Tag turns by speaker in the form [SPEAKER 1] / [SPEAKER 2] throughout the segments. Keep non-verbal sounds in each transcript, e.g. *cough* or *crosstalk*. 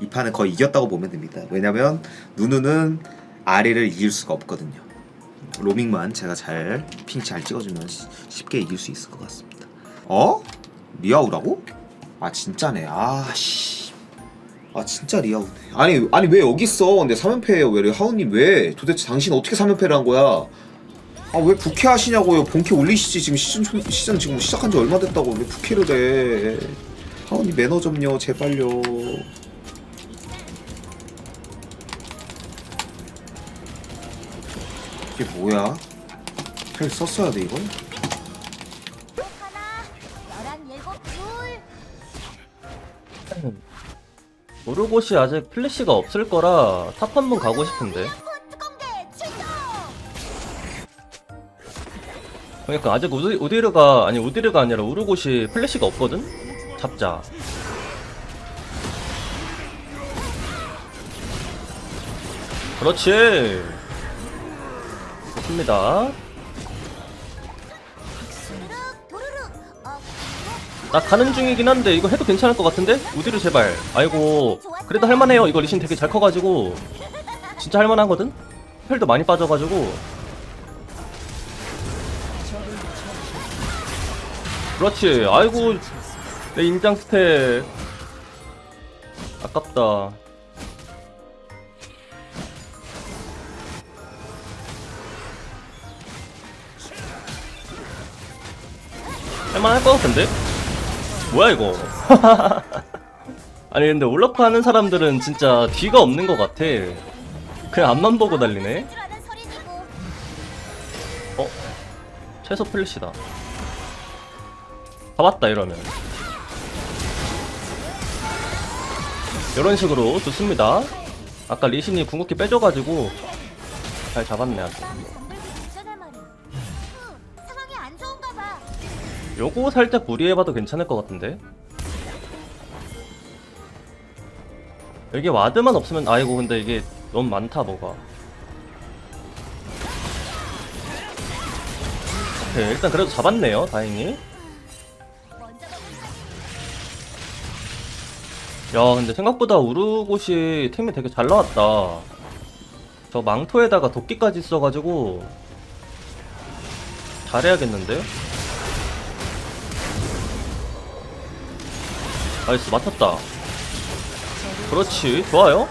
[SPEAKER 1] 이 판은 거의 이겼다고 보면 됩니다. 왜냐면 누누는 아리를 이길 수가 없거든요. 로밍만 제가 잘 핑 잘 찍어주면 시- 쉽게 이길 수 있을 것 같습니다. 어? 리아우라고? 아 진짜네. 아씨. 아 진짜 리아우네. 아니 아니 왜 여기 있어? 근데 3연패예요. 왜 하우님 왜? 도대체 당신 어떻게 3연패를 한 거야? 아 왜 부캐 하시냐고요? 본캐 올리시지 지금 시즌 초- 시즌 지금 시작한 지 얼마 됐다고 왜 부캐를 해? 하우님 매너 좀요 제발요. 이게 뭐야? 텔 썼어야 돼 이건?
[SPEAKER 2] 하나, 열한 일곱 둘.
[SPEAKER 3] 모르고시 아직 플래시가 없을 거라 탑 한 번 가고 싶은데
[SPEAKER 2] 출동.
[SPEAKER 3] 그러니까 아직 우디, 우디르가 아니 우디르가 아니라 우르고시 플래시가 없거든? 잡자 그렇지
[SPEAKER 2] 어,
[SPEAKER 3] 나 가는 중이긴 한데 이거 해도 괜찮을 것 같은데? 우디르 제발. 아이고 그래도 할만해요. 이거 리신 되게 잘 커가지고. 진짜 할만하거든? 펠도 많이 빠져가지고. 그렇지. 아이고 내 인장 스택. 아깝다 할만할 것 같은데? 뭐야 이거 *laughs* 아니 근데 올라프 하는 사람들은 진짜 뒤가 없는 것 같아 그냥 앞만 보고 달리네. 어? 최소 플래시다 잡았다 이러면 이런 식으로 좋습니다 아까 리신이 궁극기 빼줘가지고 잘 잡았네 아주 요거 살짝 무리해봐도 괜찮을 것 같은데? 여기 와드만 없으면 아이고 근데 이게 너무 많다 뭐가. 오케이 일단 그래도 잡았네요 다행히. 야 근데 생각보다 우르곳이 템이 되게 잘 나왔다. 저 망토에다가 도끼까지 있어가지고 잘해야겠는데 나이스 맞췄다 그렇지 좋아요.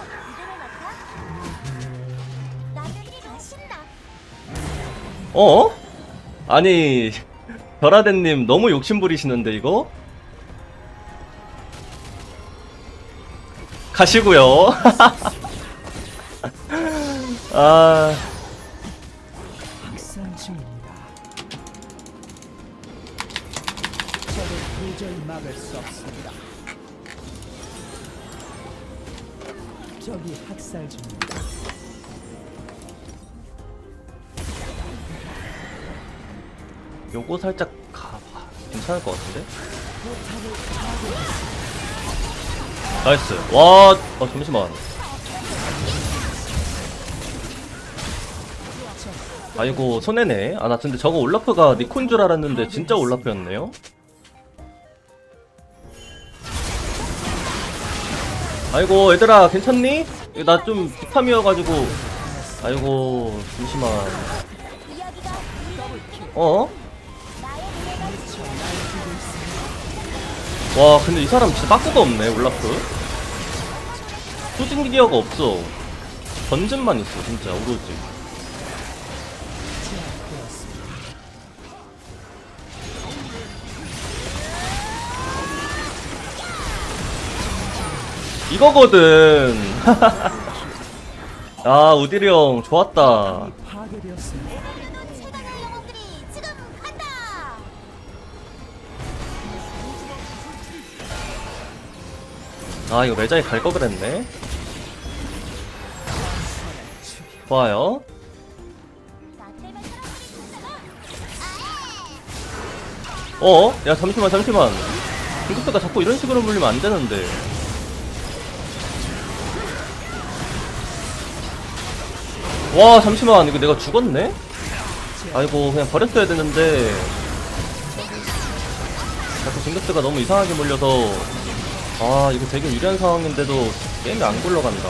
[SPEAKER 3] 어? 아니 *laughs* 별아대님 너무 욕심 부리시는데 이거? 가시고요 *laughs* 아
[SPEAKER 4] 학살 중입니다.
[SPEAKER 3] 요거 살짝 가봐 괜찮을 것 같은데? 나이스 와 어, 잠시만 아이고 손해네 아 나 근데 저거 올라프가 니콘 줄 알았는데 진짜 올라프였네요 아이고 얘들아 괜찮니? 나 좀 비탐이어가지고. 아이고 잠시만. 어? 와 근데 이 사람 진짜 빠꾸가 없네 올라프. 소진 기어가 없어. 던전만 있어 진짜 오로지. 이거거든 아 우디리 형 좋았다. 아 이거 매장에 갈 거 그랬네 좋아요. 어? 야 잠시만 잠시만 중국도가 자꾸 이런 식으로 물리면 안 되는데 와 잠시만 이거 내가 죽었네? 아이고 그냥 버렸어야 되는데 자꾸 중국도가 너무 이상하게 물려서 아 이거 되게 유리한 상황인데도 게임이 안 굴러간다.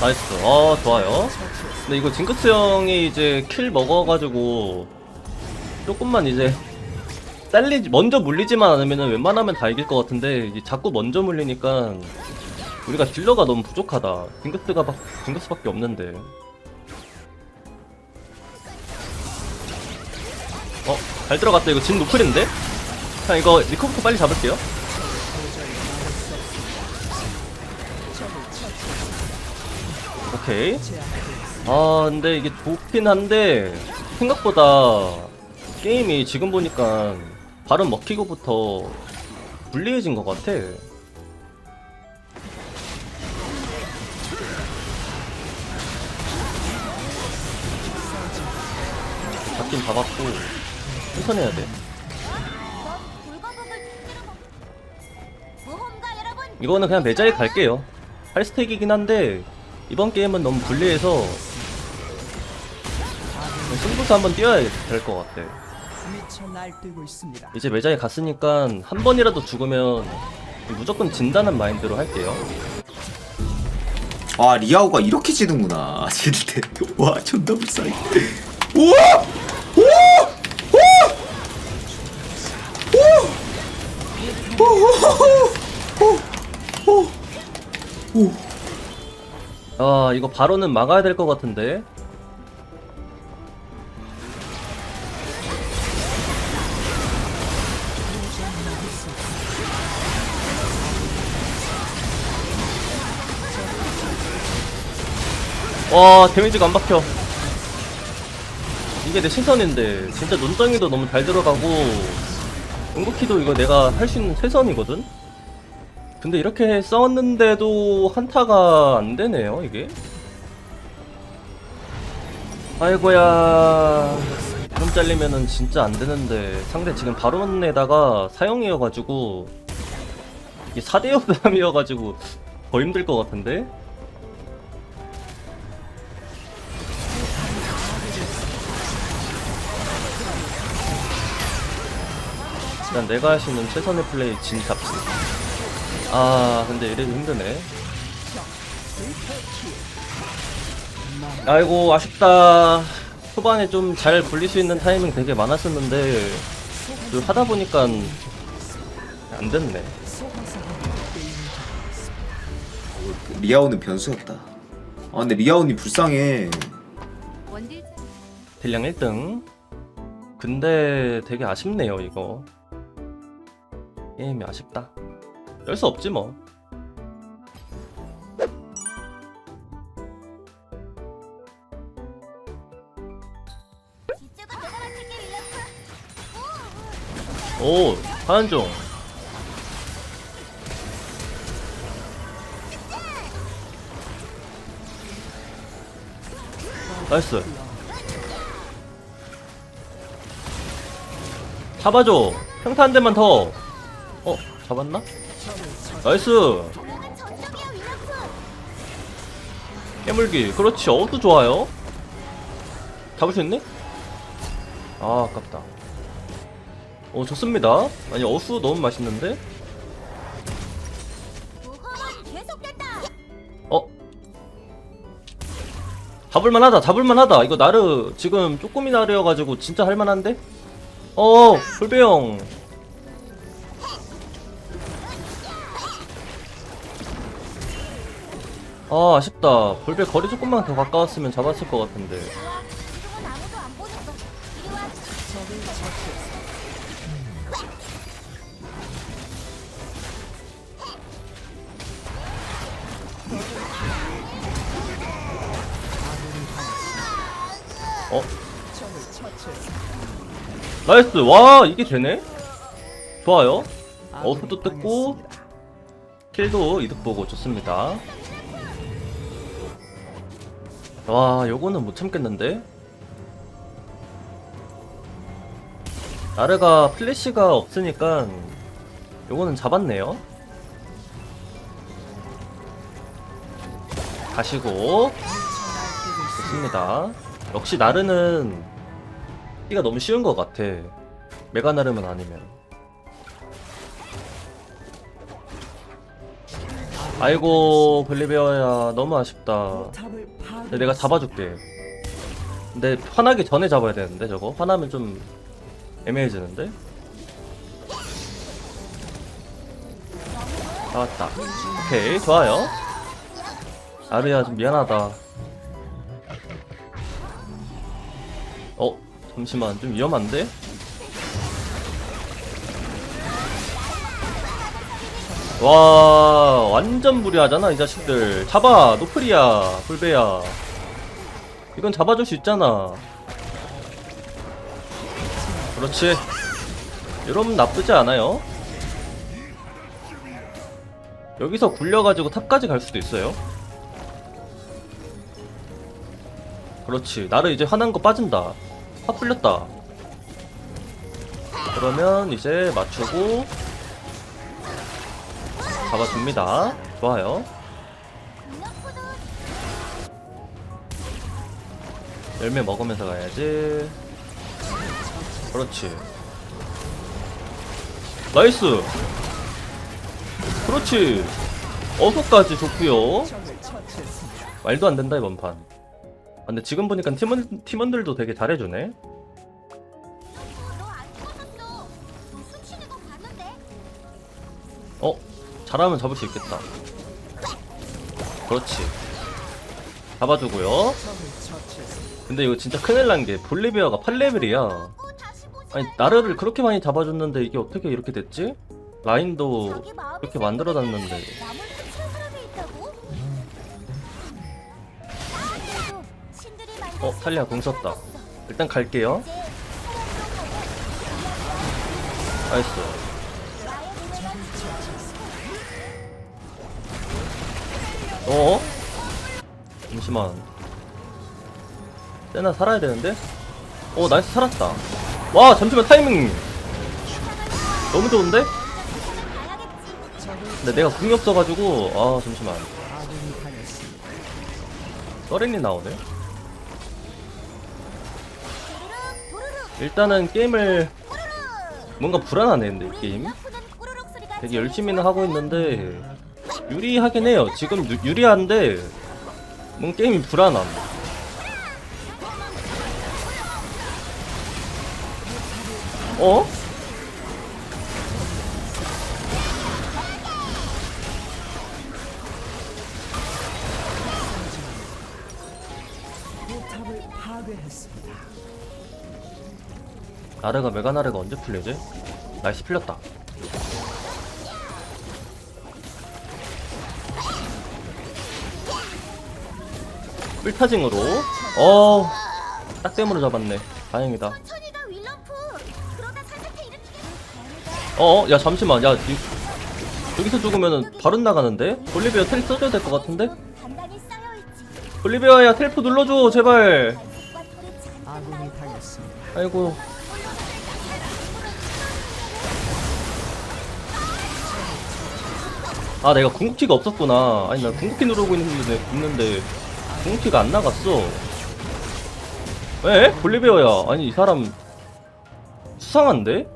[SPEAKER 3] 나이스. 어, 좋아요. 근데 이거 징크스 형이 이제 킬 먹어가지고 조금만 이제 딸리지 먼저 물리지만 않으면 웬만하면 다 이길 것 같은데 자꾸 먼저 물리니까 우리가 딜러가 너무 부족하다. 징크스가 막 징크스밖에 없는데. 어, 잘 들어갔다. 이거 진 노플인데? 그냥 이거 리커부터 빨리 잡을게요. 오케이. 아, 근데 이게 좋긴 한데, 생각보다 게임이 지금 보니까 발음 먹히고부터 불리해진 것 같아. 잡긴 잡았고, 천천히 해야 돼. 이거는 그냥 내 자리 갈게요. 8스택이긴 한데 이번 게임은 너무 불리해서 승부수 한번 뛰어야 될 것 같아.
[SPEAKER 4] 미쳐 날뛰고 있습니다.
[SPEAKER 3] 이제 매장에 갔으니까 한 번이라도 죽으면 무조건 진다는 마인드로 할게요.
[SPEAKER 1] 아 리아오가 이렇게 지는구나 *laughs* 질 때. 와 존나 불쌍해. 우와! 우와!
[SPEAKER 3] 아 이거 바로는 막아야 될 것 같은데. 와 데미지가 안 박혀. 이게 내 신선인데 진짜 눈덩이도 너무 잘 들어가고 응급키도 이거 내가 할 수 있는 최선이거든. 근데 이렇게 싸웠는데도 한타가 안 되네요, 이게. 아이고야. 좀 잘리면은 진짜 안 되는데 상대 지금 바론에다가 사형이어가지고 이게 4대 협담이어가지고 더 힘들 것 같은데? 일단 내가 할 수 있는 최선의 플레이 진 잡지. 아 근데 이래도 힘드네 아이고 아쉽다 초반에 좀잘 불릴 수 있는 타이밍 되게 많았었는데 또 하다 보니까 안 됐네
[SPEAKER 1] 리아오는 변수였다. 아 근데 리아오님 불쌍해.
[SPEAKER 3] 딜량 1등 근데 되게 아쉽네요 이거 게임이 아쉽다 열 수 없지 뭐. 오, 하은종. 나이스. 잡아줘. 평타 한 대만 더. 어, 잡았나? 나이스. 깨물기. 그렇지. 어도 좋아요. 잡을 수 있네? 아, 아깝다. 오, 좋습니다. 아니, 어수 너무 맛있는데? 어? 잡을만하다 잡을만하다 이거 나르 지금 쪼꼬미 나르여가지고 진짜 할만한데? 어 불배형 아 아쉽다 불배 거리 조금만 더 가까웠으면 잡았을 것 같은데. 어? 나이스 와 이게 되네? 좋아요 어수도 뜯고 킬도 이득 보고 좋습니다. 와, 요거는 못 참겠는데? 나르가 플래시가 없으니까 요거는 잡았네요. 가시고 좋습니다. 역시 나르는 끼가 너무 쉬운 것 같아. 메가 나르면 아니면. 아이고 블리베어야 너무 아쉽다. 근데 내가 잡아줄게. 근데 화나기 전에 잡아야 되는데 저거 화나면 좀 애매해지는데. 나왔다. 오케이 좋아요. 아르야 좀 미안하다. 어 잠시만 좀 위험한데? 와 완전 무리하잖아 이 자식들 잡아 노플이야 불배야 이건 잡아줄 수 있잖아. 그렇지. 이러면 나쁘지 않아요. 여기서 굴려가지고 탑까지 갈 수도 있어요. 그렇지. 나를 이제 화난 거 빠진다. 화 풀렸다. 그러면 이제 맞추고 잡아줍니다. 좋아요 열매 먹으면서 가야지 그렇지 나이스 그렇지 어서까지 좋구요. 말도 안 된다 이번 판 아, 근데 지금 보니까 팀원, 팀원들도 되게 잘해주네.
[SPEAKER 2] 어?
[SPEAKER 3] 잘하면 잡을 수 있겠다 그렇지 잡아주고요. 근데 이거 진짜 큰일 난 게 볼리비아가 8레벨이야
[SPEAKER 2] 어, 다시 보지.
[SPEAKER 3] 아니 나르를 그렇게 많이 잡아줬는데 이게 어떻게 이렇게 됐지? 라인도 이렇게 만들어놨는데 어 탈리아 궁 썼다 일단 갈게요 나이스 어? 잠시만 세나 살아야 되는데? 어 나이스 살았다 와 잠시만 타이밍 너무 좋은데? 근데 내가 궁이 없어가지고 아 잠시만. 서렌이 나오네 일단은 게임을. 뭔가 불안하네 근데 이 게임 되게 열심히는 하고 있는데 유리하긴 해요 지금 유, 유리한데 뭔 게임이 불안함 어?
[SPEAKER 4] 포탑을 파괴했습니다.
[SPEAKER 3] 나르가 메가 나르가 언제 풀리지? 나이스 풀렸다 뿔타징으로 어 딱대으로 잡았네 다행이다 어, 야 잠시만, 야 이, 여기서 죽으면은 바로 나가는데? 볼리비아 텔 써줘야 될 것 같은데? 볼리비아야 텔프 눌러줘 제발. 아이고. 아 내가 궁극기가 없었구나. 아니 나 궁극기 누르고 있는데 있는데 궁극기가 안 나갔어. 에? 볼리비아야. 아니 이 사람 수상한데?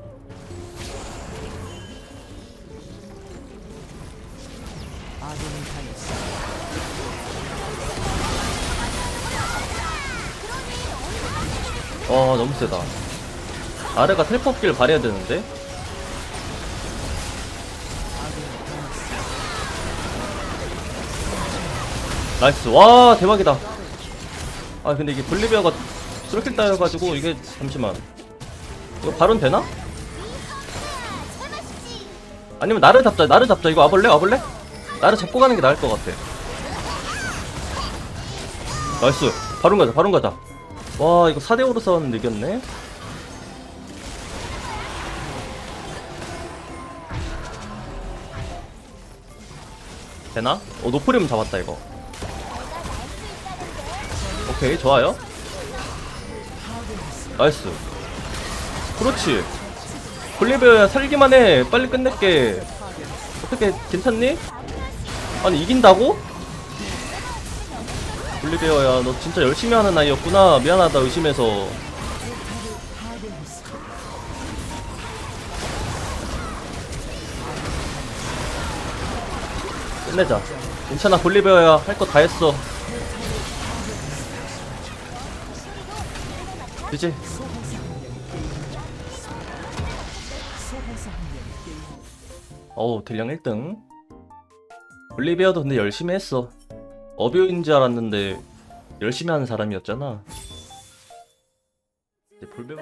[SPEAKER 3] 어 너무 세다. 아래가 텔퍼길 발해야 되는데? 나이스. 와 대박이다. 아 근데 이게 볼리비아가 수렇게 따여가지고 이게 잠시만. 이거 발언 되나? 아니면 나를 잡자 나를 잡자. 이거 와볼래? 와볼래? 나를 잡고 가는 게 나을 것 같아. 나이스. 바론 가자 바론 가자 와 이거 4대5로 싸웠는데 이겼네. 되나? 어 노프리움 잡았다 이거. 오케이 좋아요. 나이스. 그렇지. 볼리비아야 살기만 해. 빨리 끝낼게. 어떻게 괜찮니? 아니 이긴다고? 볼리베어야 너 진짜 열심히 하는 아이였구나. 미안하다 의심해서. 끝내자. 괜찮아 볼리베어야 할 거 다 했어.
[SPEAKER 4] 게임
[SPEAKER 3] 어우 딜량 1등. 볼리베어도 근데 열심히 했어 어뷰인 줄 알았는데 열심히 하는 사람이었잖아. 이제 볼베어